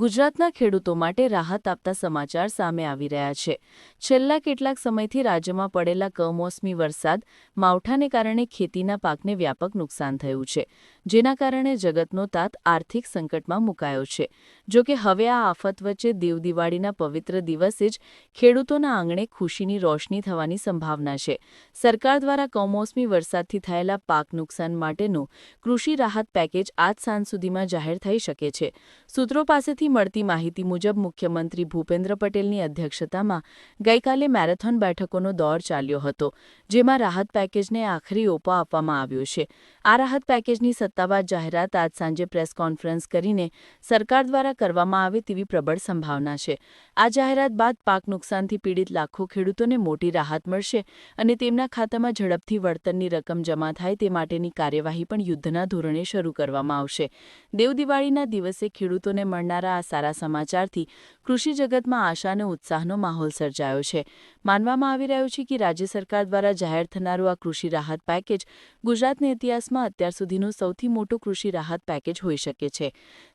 ગુજરાતના ખેડૂતો માટે રાહત આપતા સમાચાર સામે આવી રહ્યા છે. છેલ્લા કેટલાક સમયથી રાજ્યમાં પડેલા કમોસમી વરસાદ માવઠાને કારણે ખેતીના પાકને વ્યાપક નુકસાન થયું છે, જેના કારણે જગતનો તાત આર્થિક સંકટમાં મુકાયો છે. જો કે હવે આ આફત વચ્ચે દેવદિવાળીના પવિત્ર દિવસે જ ખેડૂતોના આંગણે ખુશીની રોશની થવાની સંભાવના છે. સરકાર દ્વારા કમોસમી વરસાદથી થયેલા પાક નુકસાન માટેનું કૃષિ રાહત પેકેજ આજ સાંજ સુધીમાં જાહેર થઈ શકે છે. સૂત્રો પાસેથી મળતી માહિતી મુજબ મુખ્યમંત્રી ભૂપેન્દ્ર પટેલની અધ્યક્ષતામાં ગઈકાલે મેરેથોન બેઠકોનો દોર ચાલ્યો હતો, જેમાં રાહત પેકેજને આખરી ઓપો આપવામાં આવ્યો છે. આ રાહત પેકેજની સત્તાવાર જાહેરાત આજ સાંજે પ્રેસ કોન્ફરન્સ કરીને સરકાર દ્વારા કરવામાં આવે તેવી પ્રબળ સંભાવના છે. આ જાહેરાત બાદ પાક નુકસાનથી પીડિત લાખો ખેડૂતોને મોટી રાહત મળશે અને તેમના ખાતામાં ઝડપથી વળતરની રકમ જમા થાય તે માટેની કાર્યવાહી પણ યુદ્ધના ધોરણે શરૂ કરવામાં આવશે. દેવદિવાળીના દિવસે ખેડૂતોને મળનારા આ સારા સમાચારથી કૃષિ જગતમાં આશા અને ઉત્સાહનો માહોલ સર્જાયો છે. માનવામાં આવી રહ્યું છે કે રાજ્ય સરકાર દ્વારા જાહેર થનારું આ કૃષિ રાહત પેકેજ ગુજરાતના ઇતિહાસમાં અત્યાર સુધીનું સૌથી મોટું કૃષિ રાહત પેકેજ હોઈ શકે છે.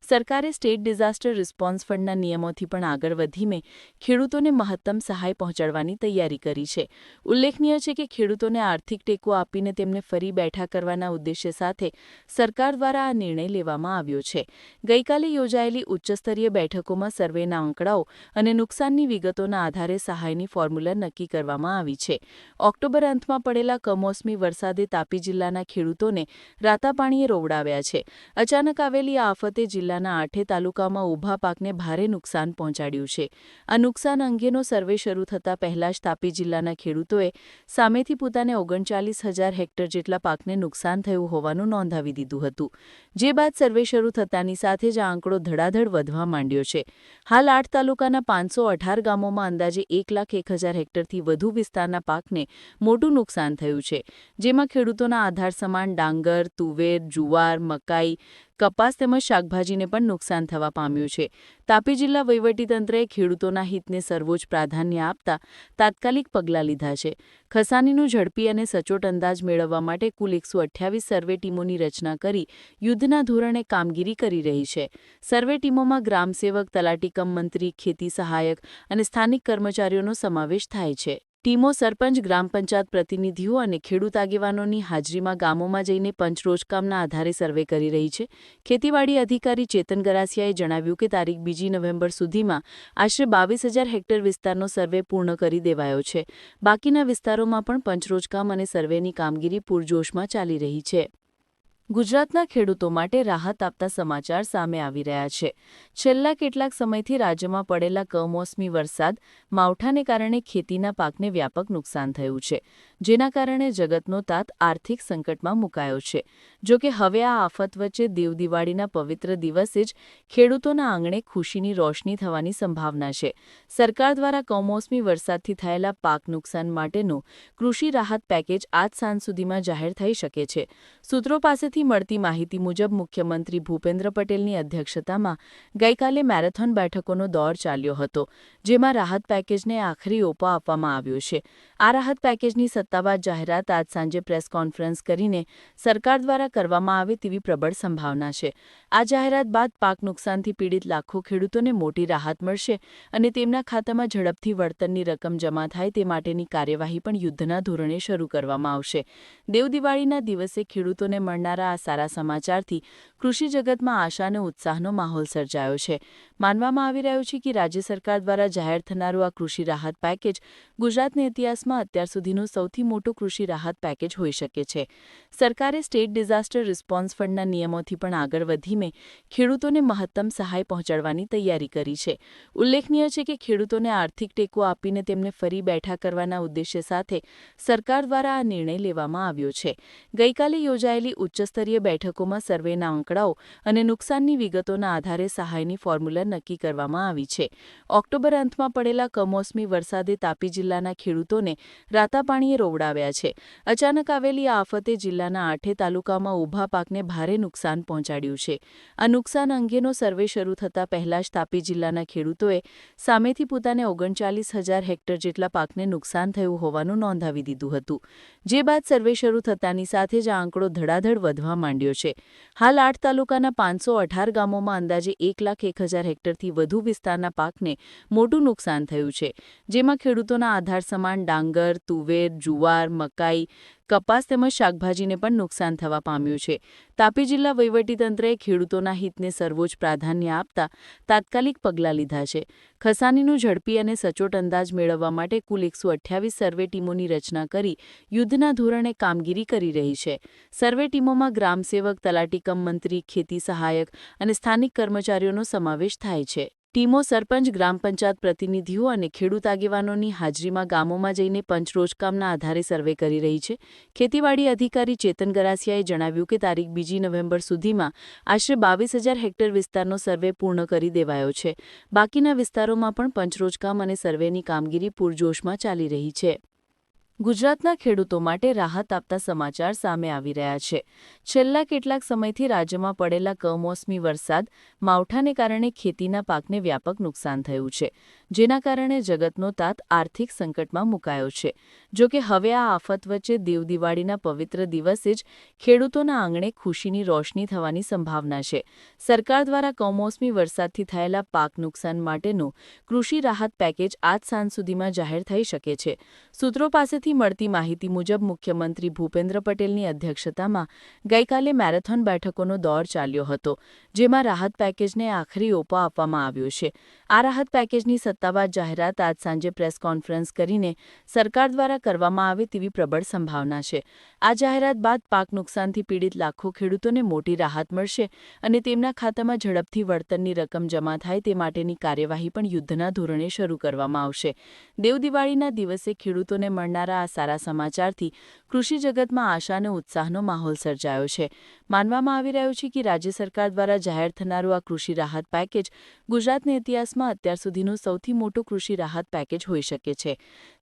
સરકારે સ્ટેટ ડિઝાસ્ટર રિસ્પોન્સ ફંડના નિયમોથી પણ આગળ વધીને ખેડૂતોને મહત્તમ સહાય પહોંચાડવાની તૈયારી કરી છે. ઉલ્લેખનીય છે કે ખેડૂતોને આર્થિક ટેકો આપીને તેમને ફરી બેઠા કરવાના ઉદ્દેશ્ય સાથે સરકાર દ્વારા આ નિર્ણય લેવામાં આવ્યો છે. ગઈકાલે યોજાયેલી ઉચ્ચસ્તરીય બેઠકોમાં સર્વેના આંકડાઓ અને નુકસાનની વિગતોના આધારે સહાયની ફોર્મ્યુલા નક્કી કરવામાં આવી છે. ઓક્ટોબર અંતમાં પડેલા કમોસમી વરસાદે તાપી જિલ્લાના ખેડૂતોને રાતા પાણીએ રોવડાવ્યા છે. અચાનક આવેલી આફતે જિલ્લાના આઠે તાલુકામાં ઊભા પાકને ભારે નુકસાન પહોંચાડ્યું છે. આ નુકસાન અંગેનો સર્વે શરૂ થતાં પહેલા જ તાપી જિલ્લાના ખેડૂતોએ સામેથી પોતાને ઓગણચાલીસ હજાર હેક્ટર જેટલા પાકને નુકસાન થયું હોવાનું નોંધાવી દીધું હતું. જે બાદ સર્વે શરૂ થતાની સાથે જ આ આંકડો ધડાધડ વધવા માંડ્યો છે. હાલ આઠ તાલુકાના પાંચસો અઢાર ગામોમાં અંદાજે એક લાખ એક હજાર હેક્ટરથી વધુ વિસ્તારના પાકને મોટું નુકસાન થયું છે. જેમાં ખેડૂતોના આધાર સમાન ડાંગર, તુવેર, જુવાર, મકાઈ, કપાસ તેમજ શાકભાજીને પણ નુકસાન થવા પામ્યું છે. તાપી જિલ્લા વહીવટીતંત્રએ ખેડૂતોના હિતને સર્વોચ્ચ પ્રાધાન્ય આપતા તાત્કાલિક પગલાં લીધા છે. ખસાનીનું ઝડપી અને સચોટ અંદાજ મેળવવા માટે કુલ એકસો અઠ્યાવીસ સર્વે ટીમોની રચના કરી યુદ્ધના ધોરણે કામગીરી કરી રહી છે. સર્વે ટીમોમાં ગ્રામસેવક, તલાટી કમ મંત્રી, ખેતી સહાયક અને સ્થાનિક કર્મચારીઓનો સમાવેશ થાય છે. ટીમો સરપંચ, ગ્રામ પંચાયત પ્રતિનિધિઓ અને ખેડૂત આગેવાનોની હાજરીમાં ગામોમાં જઈને પંચરોજકામના આધારે સર્વે કરી રહી છે. ખેતીવાડી અધિકારી ચેતન ગરાસિયાએ જણાવ્યું કે તારીખ બીજી નવેમ્બર સુધીમાં આશરે બાવીસ હજાર હેક્ટર વિસ્તારનો સર્વે પૂર્ણ કરી દેવાયો છે. બાકીના વિસ્તારોમાં પણ પંચરોજકામ અને સર્વેની કામગીરી પૂરજોશમાં ચાલી રહી છે. ગુજરાતના ખેડૂતો માટે રાહત આપતા સમાચાર સામે આવી રહ્યા છે. છેલ્લા કેટલાક સમયથી રાજ્યમાં પડેલા કમોસમી વરસાદ માવઠાને કારણે ખેતીના પાકને વ્યાપક નુકસાન થયું છે, જેના કારણે જગતનો તાત આર્થિક સંકટમાં મુકાયો છે. જોકે હવે આ આફત વચ્ચે દેવદિવાળીના પવિત્ર દિવસે જ ખેડૂતોના આંગણે ખુશીની રોશની થવાની સંભાવના છે. સરકાર દ્વારા કમોસમી વરસાદથી થયેલા પાક નુકસાન માટેનું કૃષિ રાહત પેકેજ આજ સાંજ સુધીમાં જાહેર થઈ શકે છે. સૂત્રો પાસેથી મળતી માહિતી મુજબ મુખ્યમંત્રી ભૂપેન્દ્ર પટેલની અધ્યક્ષતામાં ગઈકાલે મેરેથોન બેઠકોનો દોર ચાલ્યો હતો, જેમાં રાહત પેકેજને આખરી ઓપો આપવામાં આવ્યો છે. આ રાહત પેકેજની સત્તાવાર જાહેરાત આજ સાંજે પ્રેસ કોન્ફરન્સ કરીને સરકાર દ્વારા કરવામાં આવે તેવી પ્રબળ સંભાવના છે. આ જાહેરાત બાદ પાક નુકસાનથી પીડિત લાખો ખેડૂતોને મોટી રાહત મળશે અને તેમના ખાતામાં ઝડપથી વળતરની રકમ જમા થાય તે માટેની કાર્યવાહી પણ યુદ્ધના ધોરણે શરૂ કરવામાં આવશે. દેવદિવાળીના દિવસે ખેડૂતોને મળનારા આ સારા સમાચારથી કૃષિ જગતમાં આશા અને ઉત્સાહનો માહોલ સર્જાયો છે. માનવામાં આવી રહ્યું છે કે રાજ્ય સરકાર દ્વારા જાહેર થનારું આ કૃષિ રાહત પેકેજ ગુજરાતના ઇતિહાસમાં અત્યાર સુધીનું સૌથી મોટું કૃષિ રાહત પેકેજ હોઈ શકે છે. સરકારે સ્ટેટ ડિઝાસ્ટર રિસ્પોન્સ ફંડના નિયમોથી પણ આગળ વધીને ખેડૂતોને મહત્તમ સહાય પહોંચાડવાની તૈયારી કરી છે. ઉલ્લેખનીય છે કે ખેડૂતોને આર્થિક ટેકો આપીને તેમને ફરી બેઠા કરવાના ઉદ્દેશ્ય સાથે સરકાર દ્વારા આ નિર્ણય લેવામાં આવ્યો છે. ગઈકાલે યોજાયેલી ઉચ્ચસ્તરીય ઉચ્ચસ્તરીય બેઠકોમાં સર્વેના આંકડાઓ અને નુકસાનની વિગતોના આધારે સહાયની ફોર્મ્યુલા નક્કી કરવામાં આવી છે. ઓક્ટોબર અંતમાં પડેલા કમોસમી વરસાદે તાપી જિલ્લાના ખેડૂતોને રાતાપાણીએ રોવડાવ્યા છે. અચાનક આવેલી આ આફતે જિલ્લાના આઠે તાલુકામાં ઊભા પાકને ભારે નુકસાન પહોંચાડ્યું છે. આ નુકસાન અંગેનો સર્વે શરૂ થતાં પહેલા જ તાપી જિલ્લાના ખેડૂતોએ સામેથી પોતાને ઓગણચાલીસ હજાર હેક્ટર જેટલા પાકને નુકસાન થયું હોવાનું નોંધાવી દીધું હતું. જે બાદ સર્વે શરૂ થતાની સાથે જ આ આંકડો ધડાધડ વધવા વધવા માંડ્યો છે. હાલ આઠ તાલુકાના પાંચસો અઢાર ગામોમાં અંદાજે એક લાખ એક હજાર હેક્ટરથી વધુ વિસ્તારના પાકને મોટું નુકસાન થયું છે. જેમાં ખેડૂતોના આધાર સમાન ડાંગર, તુવેર, જુવાર, મકાઈ કપાસ તેમજ શાકભાજીને પણ નુકસાન થવા પામ્યું છે. તાપી જિલ્લા વહીવટીતંત્રએ ખેડૂતોના હિતને સર્વોચ્ચ પ્રાધાન્ય આપતા તાત્કાલિક પગલાં લીધા છે. ખસાનીનું ઝડપી અને સચોટ અંદાજ મેળવવા માટે કુલ એકસો સર્વે ટીમોની રચના કરી યુદ્ધના ધોરણે કામગીરી કરી રહી છે. સર્વે ટીમોમાં ગ્રામસેવક તલાટીકમ મંત્રી, ખેતી સહાયક અને સ્થાનિક કર્મચારીઓનો સમાવેશ થાય છે. ટીમો સરપંચ, ગ્રામ પંચાયત પ્રતિનિધિઓ અને ખેડૂત આગેવાનોની હાજરીમાં ગામોમાં જઈને પંચરોજકામના આધારે સર્વે કરી રહી છે. ખેતીવાડી અધિકારી ચેતન ગરાસિયાએ જણાવ્યું કે તારીખ બીજી નવેમ્બર સુધીમાં આશરે બાવીસ હજાર હેક્ટર વિસ્તારનો સર્વે પૂર્ણ કરી દેવાયો છે. બાકીના વિસ્તારોમાં પણ પંચરોજકામ અને સર્વેની કામગીરી પૂરજોશમાં ચાલી રહી છે. ગુજરાતના ખેડૂતો માટે રાહત આપતા સમાચાર સામે આવી રહ્યા છે. છેલ્લા કેટલાક સમયથી રાજ્યમાં પડેલા કમોસમી વરસાદ માવઠાને કારણે ખેતીના પાકને વ્યાપક નુકસાન થયું છે, જેના કારણે જગતનો તાત આર્થિક સંકટમાં મુકાયો છે. જો કે હવે આ આફત વચ્ચે દેવદિવાળીના પવિત્ર દિવસે જ ખેડૂતોના આંગણે ખુશીની રોશની થવાની સંભાવના છે. સરકાર દ્વારા કમોસમી વરસાદથી થયેલા પાક નુકસાન માટેનું કૃષિ રાહત પેકેજ આજ સાંજ સુધીમાં જાહેર થઈ શકે છે. સૂત્રો પાસેથી મળતી માહિતી મુજબ મુખ્યમંત્રી ભૂપેન્દ્ર પટેલની અધ્યક્ષતામાં ગઈકાલે મેરેથોન બેઠકોનો દોર ચાલ્યો હતો, જેમાં રાહત પેકેજને આખરી ઓપો આપવામાં આવ્યો છે. આ રાહત પેકેજની સત્તાવાર જાહેરાત આજ સાંજે પ્રેસ કોન્ફરન્સ કરીને સરકાર દ્વારા કરવામાં આવે તેવી પ્રબળ સંભાવના છે. આ જાહેરાત બાદ પાક નુકસાનથી પીડિત લાખો ખેડૂતોને મોટી રાહત મળશે અને તેમના ખાતામાં ઝડપથી વળતરની રકમ જમા થાય તે માટેની કાર્યવાહી પણ યુદ્ધના ધોરણે શરૂ કરવામાં આવશે. દેવદિવાળીના દિવસે ખેડૂતોને મળનારા આ સારા સમાચારથી કૃષિ જગતમાં આશા અને ઉત્સાહનો માહોલ સર્જાયો છે. માનવામાં આવી રહ્યું છે કે રાજ્ય સરકાર દ્વારા જાહેર થનારું આ કૃષિ રાહત પેકેજ ગુજરાતના ઇતિહાસમાં અત્યાર સુધીનું સૌથી મોટું કૃષિ રાહત પેકેજ હોઈ શકે છે.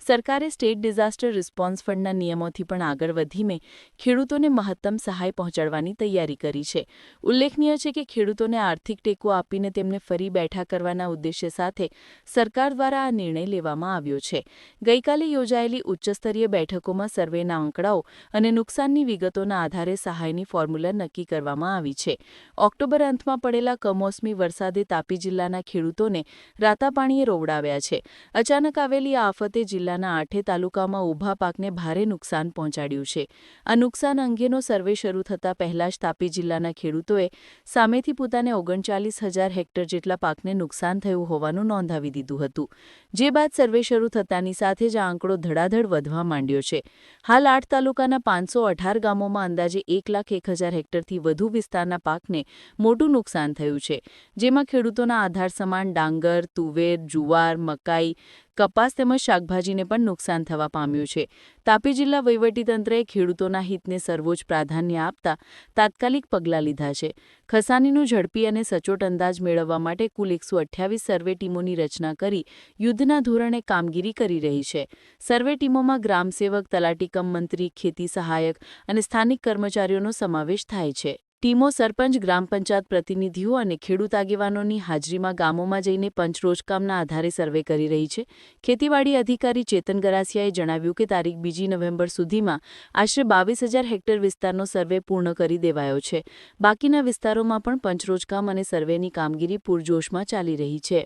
સરકારે સ્ટેટ ડિઝાસ્ટર રિસ્પોન્સ ફંડના નિયમોથી પણ આગળ વધીને ખેડૂતોને મહત્તમ સહાય પહોંચાડવાની તૈયારી કરી છે. ઉલ્લેખનીય છે કે ખેડૂતોને આર્થિક ટેકો આપીને તેમને ફરી બેઠા કરવાના ઉદ્દેશ્ય સાથે સરકાર દ્વારા આ નિર્ણય લેવામાં આવ્યો છે. ગઈકાલે યોજાયેલી ઉચ્ચસ્તરીય સ્તરીય બેઠકોમાં સર્વેના આંકડાઓ અને નુકસાનની વિગતોના આધારે સહાયની ફોર્મ્યુલા નક્કી કરવામાં આવી છે. ઓક્ટોબર અંતમાં પડેલા કમોસમી વરસાદે તાપી જિલ્લાના ખેડૂતોને રાતાપાણીએ રોવડાવ્યા છે. અચાનક આવેલી આ આફતે જિલ્લાના આઠે તાલુકામાં ઊભા પાકને ભારે નુકસાન પહોંચાડ્યું છે. આ નુકસાન અંગેનો સર્વે શરૂ થતાં પહેલા જ તાપી જિલ્લાના ખેડૂતોએ સામેથી પોતાને ઓગણચાલીસ હજાર હેક્ટર જેટલા પાકને નુકસાન થયું હોવાનું નોંધાવી દીધું હતું. જે બાદ સર્વે શરૂ થતાની સાથે જ આ આંકડો ધડાધડ વધવા માંડ્યો છે. હાલ આઠ તાલુકાના પાંચસો અઢાર ગામોમાં અંદાજે એક લાખ એક હજાર હેક્ટરથી વધુ વિસ્તારના પાકને મોટું નુકસાન થયું છે. જેમાં ખેડૂતોના આધાર સમાન ડાંગર, તુવેર, જુવાર, મકાઈ કપાસ તેમજ શાકભાજીને પણ નુકસાન થવા પામ્યું છે. તાપી જિલ્લા વહીવટીતંત્રએ ખેડૂતોના હિતને સર્વોચ્ચ પ્રાધાન્ય આપતા તાત્કાલિક પગલાં લીધા છે. ખસાનીનું ઝડપી અને સચોટ અંદાજ મેળવવા માટે કુલ એકસો સર્વે ટીમોની રચના કરી યુદ્ધના ધોરણે કામગીરી કરી રહી છે. સર્વે ટીમોમાં ગ્રામસેવક તલાટીકમ મંત્રી, ખેતી સહાયક અને સ્થાનિક કર્મચારીઓનો સમાવેશ થાય છે. ટીમો સરપંચ, ગ્રામ પંચાયત પ્રતિનિધિઓ અને ખેડૂત આગેવાનોની હાજરીમાં ગામોમાં જઈને પંચરોજકામના આધારે સર્વે કરી રહી છે. ખેતીવાડી અધિકારી ચેતન ગરાસિયાએ જણાવ્યું કે તારીખ બીજી નવેમ્બર સુધીમાં આશરે બાવીસ હજાર હેક્ટર વિસ્તારનો સર્વે પૂર્ણ કરી દેવાયો છે. બાકીના વિસ્તારોમાં પણ પંચરોજકામ અને સર્વેની કામગીરી પૂરજોશમાં ચાલી રહી છે.